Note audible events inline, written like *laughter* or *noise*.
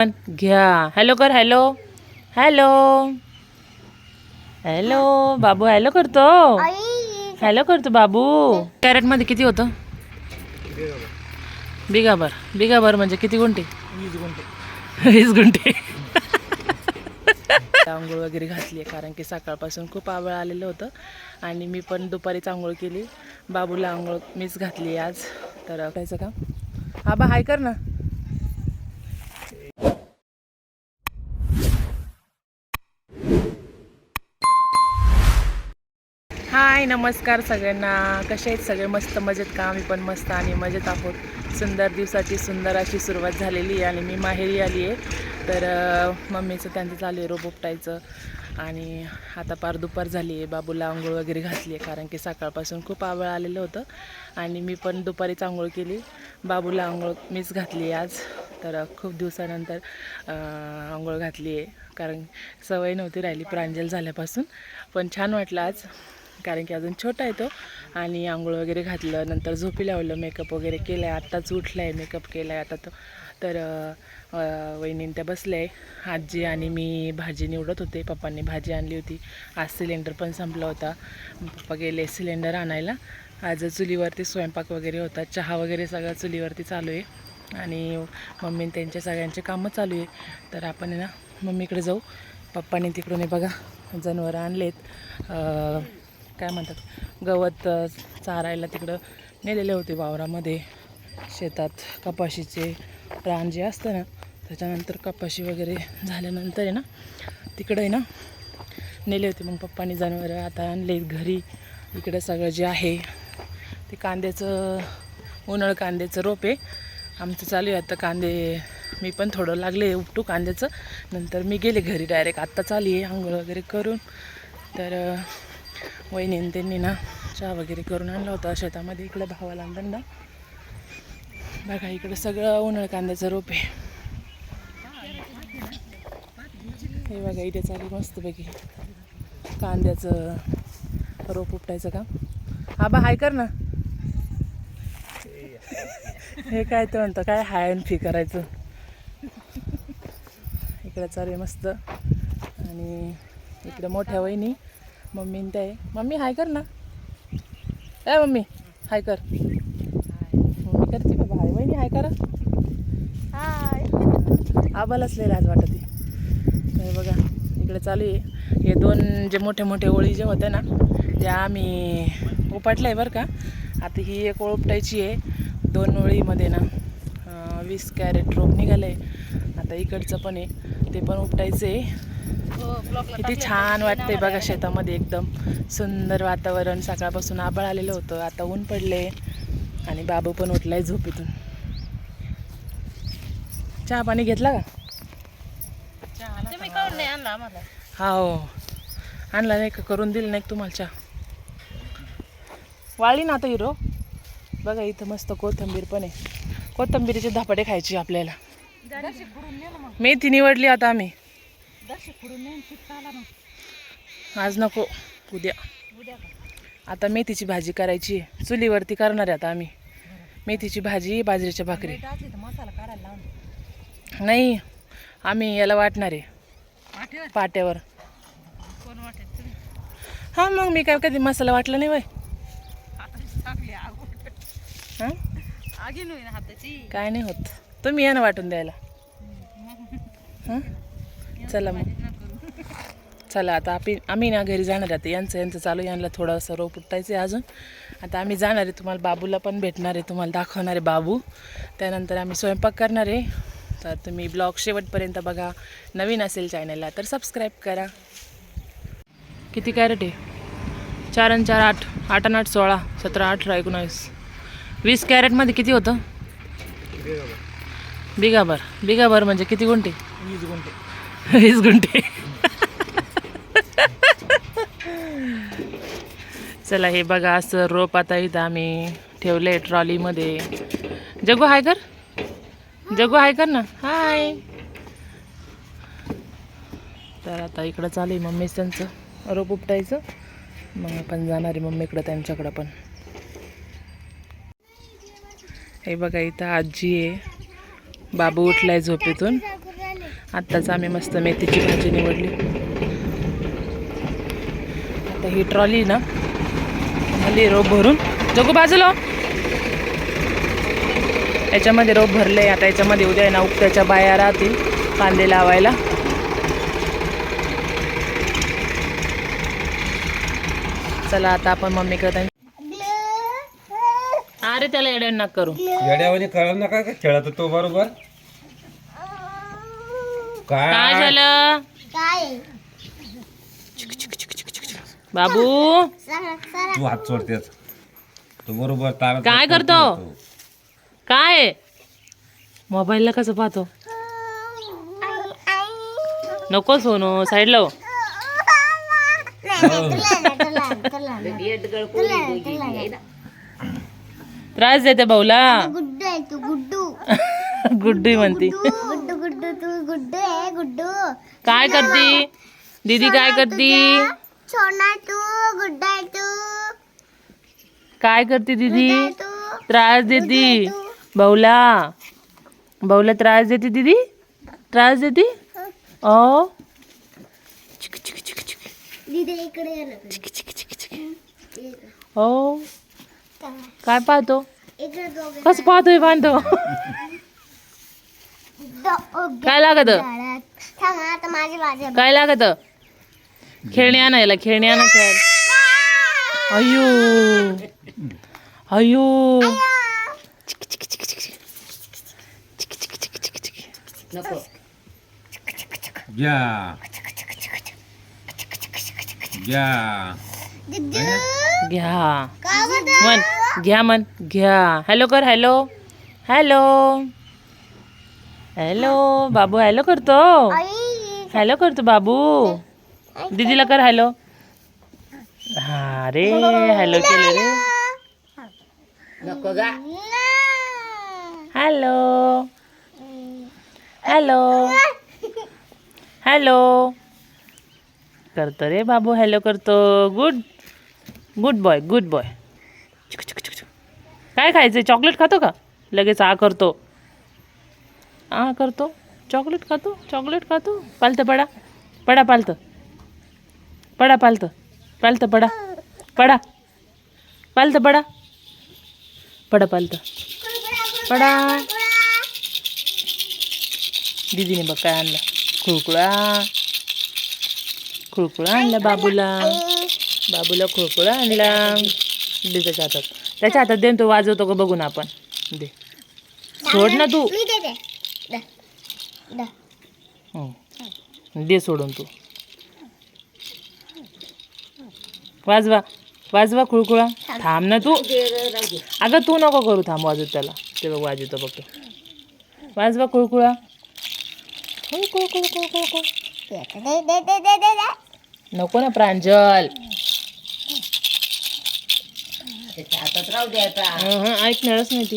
घ्या. हॅलो कर hello hello hello बाबू हॅलो करतो. हॅलो करतो बाबू. कॅरेटमध्ये किती होतं? बिगाभर बिगाभर म्हणजे किती गुंठे? वीस गुंठे. आंघोळ वगैरे घातली कारण की सकाळपासून खूप आवळ आलेलं होतं. आणि मी पण दुपारीच आंघोळ केली. बाबूला आंघोळ मीच घातली आज. तर कायचं काम हा बा हाय कर ना. हाय नमस्कार सगळ्यांना. कसे आहेत सगळे? मस्त मजेत का? आम्ही पण मस्त आणि मजेत आहोत. सुंदर दिवसाची सुंदर अशी सुरुवात झालेली आहे आणि मी माहेरी आली आहे. तर मम्मीचं त्यांचं चालू आहे रोबोपटायचं आणि आता पार दुपार झाली आहे. बाबूला आंघोळ वगैरे घातली आहे कारण की सकाळपासून खूप आवळ आलेलं होतं आणि मी पण दुपारीच आंघोळ केली. बाबूला आंघोळ मीच घातली आहे आज. तर खूप दिवसानंतर आंघोळ घातली आहे कारण सवय नव्हती राहिली प्रांजल झाल्यापासून. पण छान वाटलं आज. कारण की अजून छोटा आहे तो. आणि आंघोळ वगैरे घातलं नंतर झोपी लावलं मेकअप वगैरे केलं आहे आत्ताच उठला आहे मेकअप केला आहे आता तो. तर अं, वहिनीन त्या बसल्या. आहे आजी आणि मी भाजी निवडत होते. पप्पांनी भाजी आणली होती. आज सिलेंडर पण संपला होता. पप्पा गेले सिलेंडर आणायला. आज चुलीवरती स्वयंपाक वगैरे होता. चहा वगैरे सगळं चुलीवरती चालू आहे. आणि मम्मी त्यांच्या सगळ्यांचे कामं चालू आहे. तर आपण आहे ना मम्मीकडे जाऊ. पप्पाने तिकडून बघा जनावरं आणलेत. काय म्हणतात गवत चारायला तिकडं नेलेले होते वावरामध्ये. शेतात कपाशीचे रान जे असतं ना त्याच्यानंतर कपाशी वगैरे झाल्यानंतर आहे ना तिकडं आहे ना नेले होते. मग पप्पानी जनावरं आता आणले घरी. इकडं सगळं जे आहे ते कांद्याचं उन्हाळ कांद्याचं रोप आहे. आमचं चालू आहे आता कांदे मी पण थोडं लागले उपटू कांद्याचं. नंतर मी गेले घरी डायरेक्ट आत्ता चालू आहे आंघोळ वगैरे करून. तर अ, वहिनीने त्यांनी ना चहा वगैरे करून आणला होता शेतामध्ये. इकडं भावाला आणला बघा इकडं सगळं उन्हाळ कांद्याचं रोप आहे. हे बघा इथे चालू मस्तपैकी कांद्याचं रोप उपटायचं का हा बा हाय कर ना. हे काय ते म्हणतं काय हाय आणि फी करायचं. इकडं चालू आहे मस्त. आणि इकडं मोठ्या वहिनी मम्मी आहे मम्मी हाय कर ना. ए मम्मी हाय कर. मम्मी करते बाबा हाय वहिनी हाय करा. आबालाच लय लाज वाटत तर बघा इकडे चालू आहे. हे दोन जे मोठे मोठे ओळी जे होते ना त्या आम्ही उपटल्या आहे बरं का. आता ही एक ओळ उपटायची आहे. दोन ओळीमध्ये ना वीस कॅरेट रोप निघालं आहे आता इकडचं पण आहे. ते पण उपटायचं आहे किती छान वाटतंय बघा शेतामध्ये एकदम सुंदर वातावरण. सकाळपासून आभाळ आलेलं होतं आता ऊन पडले आणि बाबू पण उठलाय झोपेतून. चहा पाणी घेतला का? हा हो आणला नाही का? करून दिलं नाही तुम्हाला चहा? वाळली ना आता हिरो? बघा इथं मस्त कोथिंबीर पण आहे. कोथिंबीरीचे धपाटे खायचे आपल्याला. मेथी निवडली आता आम्ही. आज नको उद्या. आता मेथीची भाजी करायची आहे. चुलीवरती करणार आहे आता आम्ही. मेथीची भाजी बाजरीच्या भाकरी. नाही आम्ही याला वाटणार आहे. पाट्यावर. हां मग मी काय कधी मसाला वाटला नाही वय हां? काय नाही होत. तुम्ही या ना वाटून द्यायला. हां? चला मग. चला आता आपी आम्ही ना घरी जाणार आहे. आता यांचं यांचं चालू यांना थोडंसं रोप उठायचं आहे अजून. आता आम्ही जाणार आहे. तुम्हाला बाबूला पण भेटणार आहे. तुम्हाला दाखवणार आहे बाबू. त्यानंतर आम्ही स्वयंपाक करणार आहे. तर तुम्ही ब्लॉग शेवटपर्यंत बघा. नवीन असेल चॅनलला तर सबस्क्राईब करा. किती कॅरेट आहे? चार आणि चार आठ. आठ आणि आठ सोळा. सतरा अठरा एकोणावीस. वीस कॅरेटमध्ये किती होतं? बिगाभर. बिगाभर म्हणजे किती गुंठे? वीस गुंठे. वीस गुंठे. चला हे बघा असं रोप आता इथं आम्ही ठेवले ट्रॉलीमध्ये. जगू हाय कर. जगू हाय कर ना. हाय. तर आता इकडं चालू आहे मम्मीच त्यांचं. रोप उपटायचं. मग आपण जाणार आहे मम्मीकडं त्यांच्याकडं पण. हे बघा इथं आजी आहे. बाबू उठलाय झोपेतून. आत्ताच आम्ही मस्त मेथीची भाजी निवडली. आता ही ट्रॉली ना खाली रोप भरून जगू बाजूला. याच्यामध्ये रोप भरले आता याच्यामध्ये उद्या आहे ना उकट्याच्या बाया राहतील कांदे लावायला. चला आता आपण मम्मी करता अरे त्याला येड्या नका करू. येड्यावानी कळलं नका का? खेळत तो बरोबर. काय? काय झालं? बाबू? तू हात सोडतेस. तो बरोबर तारा काय करतो? काय? मोबाईलला कसं पाहतो? नको सोनू साईडला हो. त्रास देते भाऊला. गुड्डू आहे तू गुड्डू. *laughs* गुड्डी म्हणती. गुड्डू आहे गुड्डू. काय करती? दीदी काय करती? सोना तू गुड्डू तू. काय करते दीदी? त्रास देती. भाऊला भाऊला त्रास देते दीदी? त्रास देते? ओ. चिक चिक चिक चिक. चिक चिक चिक चिक. ओ. काय? पाहतो? कसं पाहतोय बांधतो दोघे *laughs* काय लागत? काय लागत? खेळणी आणायला खेळणी आणा खेळ. अयो अयो चिक चिक चिक चिक चिक. चिक चिक चिक चिक चिक. घ्या? मन घ्या मन घ्या. हॅलो कर हॅलो. हॅलो. हॅलो बाबू हॅलो करतो. हॅलो करतो बाबू. दीदीला कर हॅलो. हा रे हॅलो केलं रे. हॅलो. हॅलो. हॅलो. करतो रे बाबू हॅलो करतो. Good good boy good boy. काय खायचं चॉकलेट खातो का? लगेच आ करतो. आ करतो. चॉकलेट खातो चॉकलेट खातो. पालतं पडा. पडा पालतं. पडा पालतं. पालतं पडा. पडा. पालतं पडा. पडा पालतं. पडा. दीदीने बघ काय आणलं. खुळकुळा खुळकुळा आणला बाबूला. बाबूला खुळकुळा आणला. दे त्याच्या हातात. त्याच्या हातात दे तो वाजवतो का बघून आपण. दे. सोड ना तू. दा. दा. हं. दे सोडून तू. वाजवा वाजवा खुळखुळा थांब ना तू. अगं तू नको करू थांब वाजवत त्याला. ते बघ वाजवतो बघ तो. वाजवा खुळखुळा नको ना प्रांजल. ऐकणारच नाही ती.